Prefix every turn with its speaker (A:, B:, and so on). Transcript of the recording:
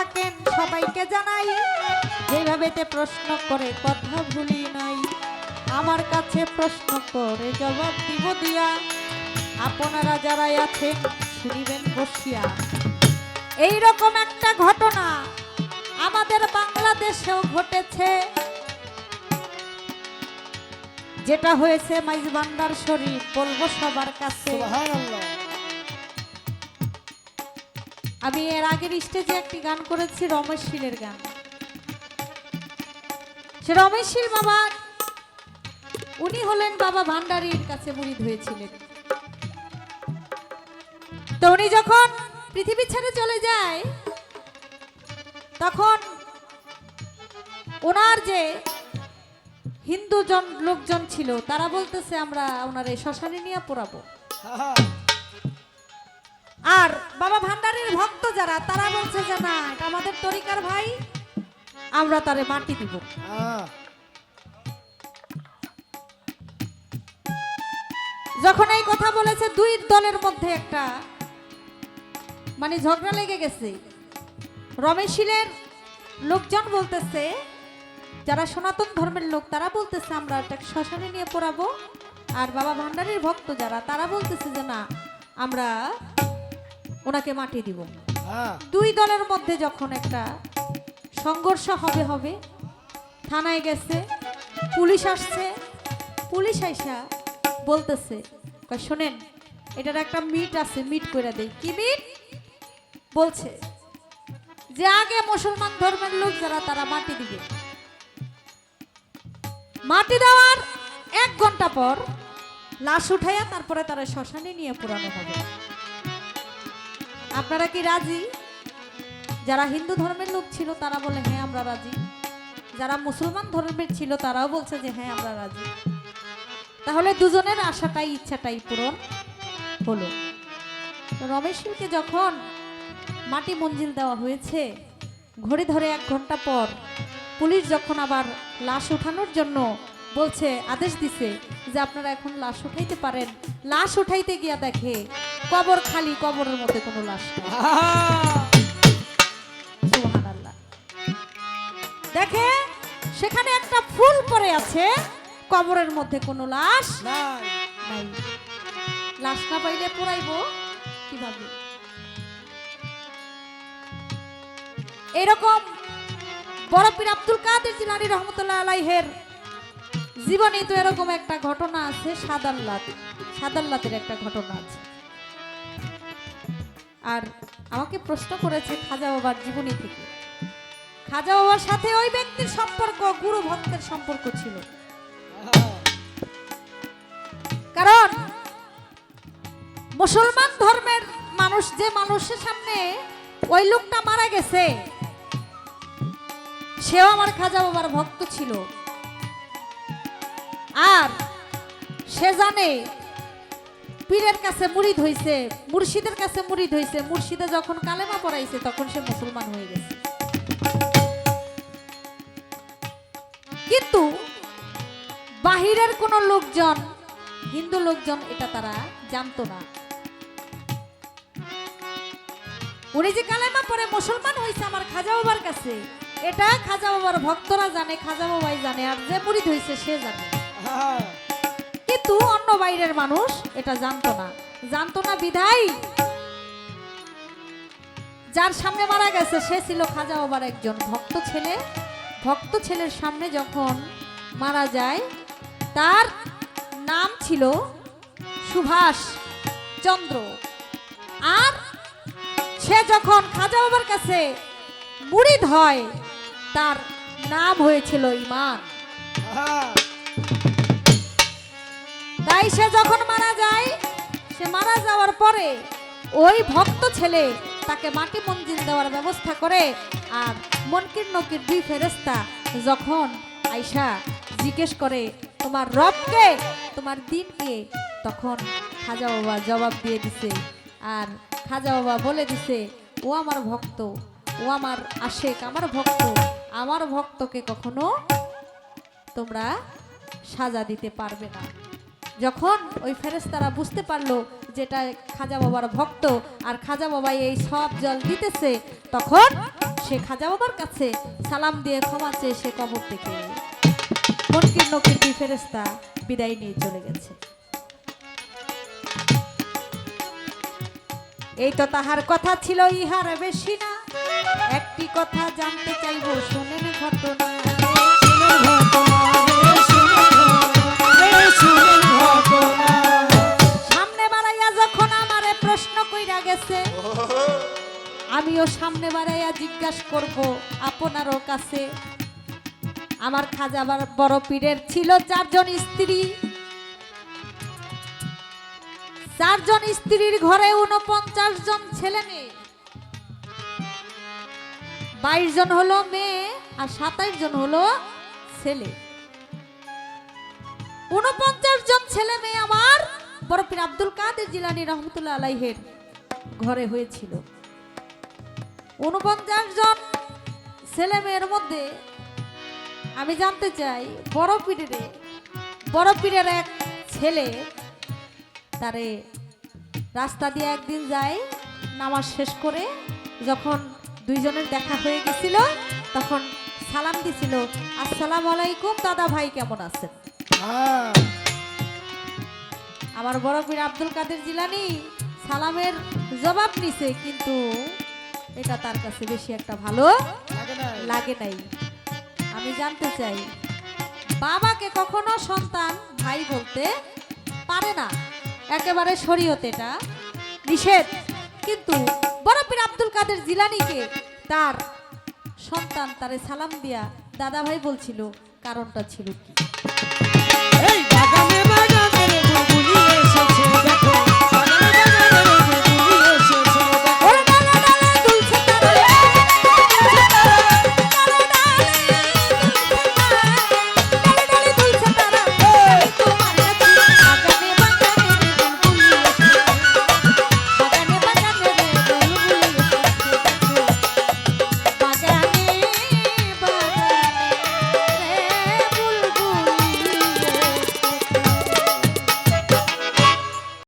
A: থাকেন সবাইকে জানাই। যেভাবেতে প্রশ্ন করে কথা ভুলি নাই। আমার কাছে প্রশ্ন করে জবাব দিব দিয়া। আপনারা যারাই আছেন, শুনিবেন বসিয়া। এই রকম একটা ঘটনা আমাদের বাংলাদেশেও ঘটেছে। যেটা হয়েছে মাইজবান্ডার শরীফ বলব সবার কাছে। আমি এর আগের স্টেজে একটি গান করেছি, রমেশ শীলের গান। সে রমেশ শীল বাবা, উনি হলেন বাবা ভান্ডারীর কাছে মুড়িদ হয়েছিলেন তো উনি যখন পৃথিবী ছেড়ে চলে যায়, তখন ওনার যে হিন্দু জন, লোকজন ছিল, তারা বলতেছে, আমরা ওনারে শ্মশানে নিয়ে পোড়াবো। আর বাবা ভান্ডারীর ভক্ত যারা তারা বলছে যে না এটা আমাদের তরিকার ভাই আমরা তারে মাটি দিব।
B: হ্যাঁ,
A: যখন এই কথা বলেছে দুই দলের মধ্যে একটা মানে ঝগড়া লেগে গেছে। রমেশিলের লোকজন বলতেছে যারা সনাতন ধর্মের লোক তারা বলতেছে আমরা এটা শ্মশানে নিয়ে পড়াবো। আর বাবা ভান্ডারীর ভক্ত যারা তারা বলতেছে যে না আমরা ওনাকে মাটি দিব।
B: হ্যাঁ,
A: দুই দলের মধ্যে যখন একটা সংঘর্ষ হবে হবে থানায় গেছে পুলিশ আসছে পুলিশ আইসা বলতেছে শোনেন এটার একটা মিট আছে মিট করে দেই। কি মিট? বলছে যে আগে মুসলমান ধর্মের লোক যারা তারা মাটি দিবে। মাটি দেওয়ার এক ঘণ্টা পর লাশ উঠাইয়া তারপরে তারা শ্মশানে নিয়ে পুরানো হবে। আপনারা কি রাজি? যারা হিন্দু ধর্মের লোক ছিল, তারা বলে হ্যাঁ আমরা রাজি। যারা মুসলমান ধর্মের ছিল, তারাও বলছে যে হ্যাঁ আমরা রাজি। তাহলে দুজনের আশাটাই, ইচ্ছাটাই পূরণ হলো। রমেশকে যখন মাটি মঞ্জিল দেওয়া হয়েছে, ঘড়ি ধরে এক ঘণ্টা পর পুলিশ যখন আবার লাশ উঠানোর জন্য বলছে, আদেশ দিছে যে, আপনারা এখন লাশ উঠাইতে পারেন। লাশ উঠাইতে গিয়া দেখে কবর খালি কবরের মধ্যে কোনো লাশ নেই। দেখে সেখানে একটা ফুল পড়ে আছে কবরের মধ্যে কোনো লাশ
B: নাই।
A: লাশ না পাইলে পোড়াইবো কীভাবে এরকম বড় পীর আব্দুল কাদের জিলানী রহমতুল্লাহ আলাইহের জীবনে তো এরকম একটা ঘটনা আছে সাদাল্লাত সাদাল্লাতের একটা ঘটনা আছে। আর আমাকে প্রশ্ন করেছে খাজা বাবার জীবনী থেকে। খাজা বাবার সাথে ওই ব্যক্তির সম্পর্ক, গুরু ভক্তের সম্পর্ক ছিল। কারণ মুসলমান ধর্মের মানুষ, যে মানুষের সামনে ওই লোকটা মারা গেছে, সেও আমার খাজা বাবার ভক্ত ছিল। আর সে জানে পীরের কাছে মুড়িদ হইছে মুর্শিদের কাছে মুড়িদ হইছে মুর্শিদে যখন কালেমা পড়াইছে তখন সে মুসলমান হয়ে গেছে। কিন্তু বাহিরের কোনো লোকজন হিন্দু লোকজন এটা তারা জানতো না। উনি যে কালেমা পরে মুসলমান হয়েছে আমার খাজা বাবার কাছে এটা খাজা বাবার ভক্তরা জানে খাজা বাবাই জানে আর যে মুরিদ হয়েছে সে জানে।
B: হ্যাঁ,
A: কিন্তু অন্য বাইরের মানুষ এটা জানতো না। জানতো না বিধাই। যার সামনে মারা গেছে, সে ছিল খাজা বাবার একজন ভক্ত ছেলে। ভক্ত ছেলের সামনে যখন মারা যায়, তার নাম ছিল সুভাষ চন্দ্র। আর সে যখন খাজা বাবার কাছে মুড়িদ হয়, তার নাম হয়েছিল ইমান। তাই সে যখন মারা যায়, সে মারা যাওয়ার পরে ওই ভক্ত ছেলে তাকে মাটি মঞ্জিল দেওয়ার ব্যবস্থা করে আর মনকির নকির দুই ফেরেস্তা যখন আয়সা জিজ্ঞেস করে, তোমার রবকে, তোমার দিনকে? তখন খাজা বাবা জবাব দিয়ে দিছে, আর খাজা বাবা বলে দিছে, ও আমার ভক্ত, ও আমার আশেক, আমার ভক্ত, আমার ভক্তকে কখনো তোমরা সাজা দিতে পারবে না। যখন ওই ফেরেশতারা বুঝতে পারল যেটা খাজা বাবার ভক্ত আর খাজা বাবা এই সব জল দিতেছে, তখন সে খাজা বাবার কাছে সালাম দিয়ে ক্ষমা চেয়ে সে কবর থেকে ফেরেস্তা বিদায় নিয়ে চলে গেছে। এই তো তাহার কথা ছিল ইহার বেশি না, একটি কথা জানতে চাইব, শোনেন ঘটনা আমিও সামনে বাড়াইয়া জিজ্ঞাসা করব, আপনারও কাছে আমার খাজাবার বড় পীরের ছিল চারজন স্ত্রী? চারজন স্ত্রীর ঘরে উনপঞ্চাশ জন ছেলে মেয়ে। বাইশ জন হলো মেয়ে আর সাতাইশ জন হলো ছেলে। উনপঞ্চাশ জন ছেলে মেয়ে আমার, বড় পীর আব্দুল কাদের জিলানি রহমতুল্লাহ আলাইহের ঘরে হয়েছিল। উনপঞ্চাশ জন ছেলে মেয়ের মধ্যে আমি জানতে চাই, বড় পীরের বড় পীরের এক ছেলে তারে রাস্তা দিয়ে একদিন যায় নামাজ শেষ করে, যখন দুইজনের দেখা হয়ে গেছিল, তখন সালাম দিছিল, আসসালামু আলাইকুম দাদা ভাই, কেমন আছেন? আমার বড় পীর আব্দুল কাদের জিলানি সালামের জবাব নিছে কিন্তু এটা তার কাছে বেশি একটা ভালো লাগে নাই? আমি জানতে চাই বাবাকে কখনো সন্তান ভাই বলতে পারে না? একেবারে শরীয়ত এটা নিষেধ। কিন্তু বড় পীর আব্দুল কাদের জিলানিকে তার সন্তান তারে সালাম দিয়া দাদা ভাই বলছিল কারণটা ছিল কি?
B: এই বাগানের